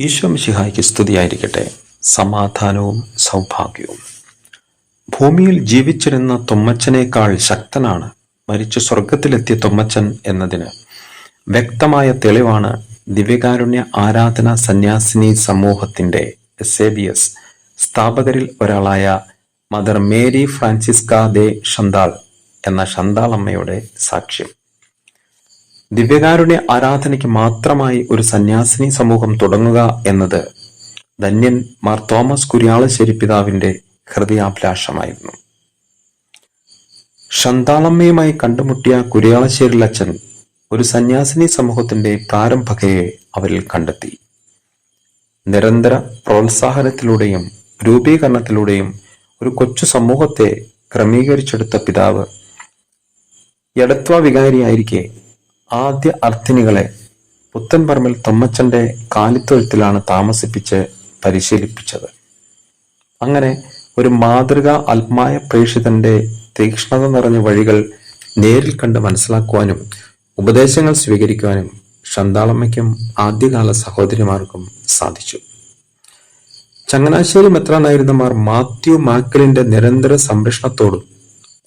ഈശോ മിശിഹായ്ക്ക് സ്തുതിയായിരിക്കട്ടെ. സമാധാനവും സൗഭാഗ്യവും. ഭൂമിയിൽ ജീവിച്ചിരുന്ന തൊമ്മച്ചനേക്കാൾ ശക്തനാണ്. മരിച്ചു സ്വർഗത്തിലെത്തിയ തൊമ്മച്ചൻ എന്നതിന് വ്യക്തമായ തെളിവാണ് ദിവ്യകാരുണ്യ ആരാധന സന്യാസിനി സമൂഹത്തിന്റെ എസ് എ ബി എസ് സ്ഥാപകരിൽ ഒരാളായ mother Mary Francisca de Chantal എന്ന ഷന്താൾ അമ്മയുടെ സാക്ഷ്യം. ദിവ്യകാരുണ്യ ആരാധനയ്ക്ക് മാത്രമായി ഒരു സന്യാസിനി സമൂഹം തുടങ്ങുക എന്നത് ധന്യൻ മാർ തോമസ് കുര്യാളശ്ശേരി പിതാവിന്റെ ഹൃദയാഭിലാഷമായിരുന്നു. ഷന്താളമ്മയുമായി കണ്ടുമുട്ടിയ കുര്യാളശ്ശേരി അച്ഛൻ ഒരു സന്യാസിനി സമൂഹത്തിന്റെ പ്രാരംഭകയെ അവരിൽ കണ്ടെത്തി. നിരന്തര പ്രോത്സാഹനത്തിലൂടെയും രൂപീകരണത്തിലൂടെയും ഒരു കൊച്ചു സമൂഹത്തെ ക്രമീകരിച്ചെടുത്ത പിതാവ് എടത്വ വികാരിയായിരിക്കെ ആദ്യ അർത്ഥിനികളെ പുത്തൻപറമ്പിൽ തൊമ്മച്ചന്റെ കാലിത്തൊഴുത്തിലാണ് താമസിപ്പിച്ച് പരിശീലിപ്പിച്ചത്. അങ്ങനെ ഒരു മാതൃക ആത്മായ പ്രേക്ഷിതന്റെ തീക്ഷ്ണത നിറഞ്ഞ വഴികൾ നേരിൽ കണ്ട് മനസ്സിലാക്കുവാനും ഉപദേശങ്ങൾ സ്വീകരിക്കുവാനും ഷന്താളമ്മയ്ക്കും ആദ്യകാല സഹോദരിമാർക്കും സാധിച്ചു. ചങ്ങനാശ്ശേരി മെത്രാനായിരുന്ന മാത്യു മാക്കലിന്റെ നിരന്തര സംരക്ഷണത്തോടും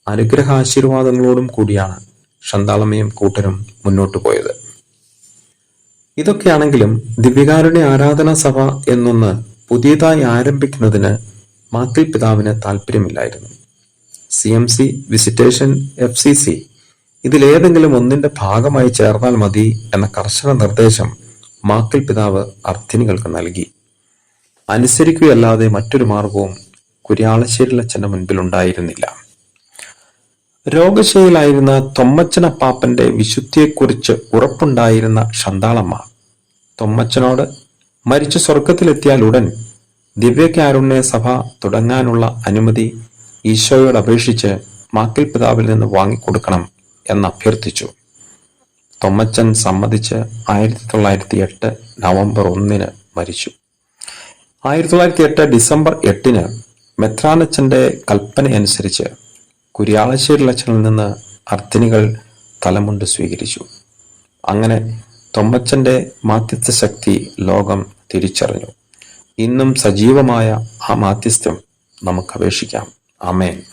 അനുഗ്രഹാശീർവാദങ്ങളോടും കൂടിയാണ് ഷന്താളമ്മയും കൂട്ടരും മുന്നോട്ടു പോയത്. ഇതൊക്കെയാണെങ്കിലും ദിവ്യകാരുണ്യ ആരാധനാ സഭ എന്നൊന്ന് പുതിയതായി ആരംഭിക്കുന്നതിന് മാക്കിൽ പിതാവിന് താല്പര്യമില്ലായിരുന്നു C M C visitation F C C ഇതിലേതെങ്കിലും ഒന്നിന്റെ ഭാഗമായി ചേർന്നാൽ മതി എന്ന കർശന നിർദ്ദേശം മാക്കിൽ പിതാവ് അർത്ഥിനികൾക്ക് നൽകി. അനുസരിക്കുകയല്ലാതെ മറ്റൊരു മാർഗവും മുൻപിൽ ഉണ്ടായിരുന്നില്ല തൊമ്മച്ചന പാപ്പന്റെ വിശുദ്ധിയെക്കുറിച്ച് ഉറപ്പുണ്ടായിരുന്ന ഷന്താളമ്മ തൊമ്മച്ചനോട് മരിച്ചു സ്വർഗത്തിലെത്തിയാൽ ഉടൻ ദിവ്യകാരുണ്യ സഭ തുടങ്ങാനുള്ള അനുമതി ഈശോയോട് അപേക്ഷിച്ച് മാക്കിൽ പിതാവിൽ നിന്ന് വാങ്ങിക്കൊടുക്കണം എന്ന് അഭ്യർത്ഥിച്ചു തൊമ്മച്ചൻ സമ്മതിച്ച് ആയിരത്തി തൊള്ളായിരത്തി എട്ട് നവംബർ ഒന്നിന് മരിച്ചു. ആയിരത്തി തൊള്ളായിരത്തി എട്ട് ഡിസംബർ എട്ടിന് മെത്രാനച്ചന്റെ കൽപ്പനയനുസരിച്ച് കുര്യാളശ്ശേരിലച്ചനിൽ നിന്ന് അർത്ഥിനികൾ തലമുണ്ട് സ്വീകരിച്ചു. അങ്ങനെ തൊമ്മച്ചന്റെ മാധ്യസ്ഥ ശക്തി ലോകം തിരിച്ചറിഞ്ഞു. ഇന്നും സജീവമായ ആ മാധ്യസ്ഥം നമുക്ക് അപേക്ഷിക്കാം. ആമേൻ.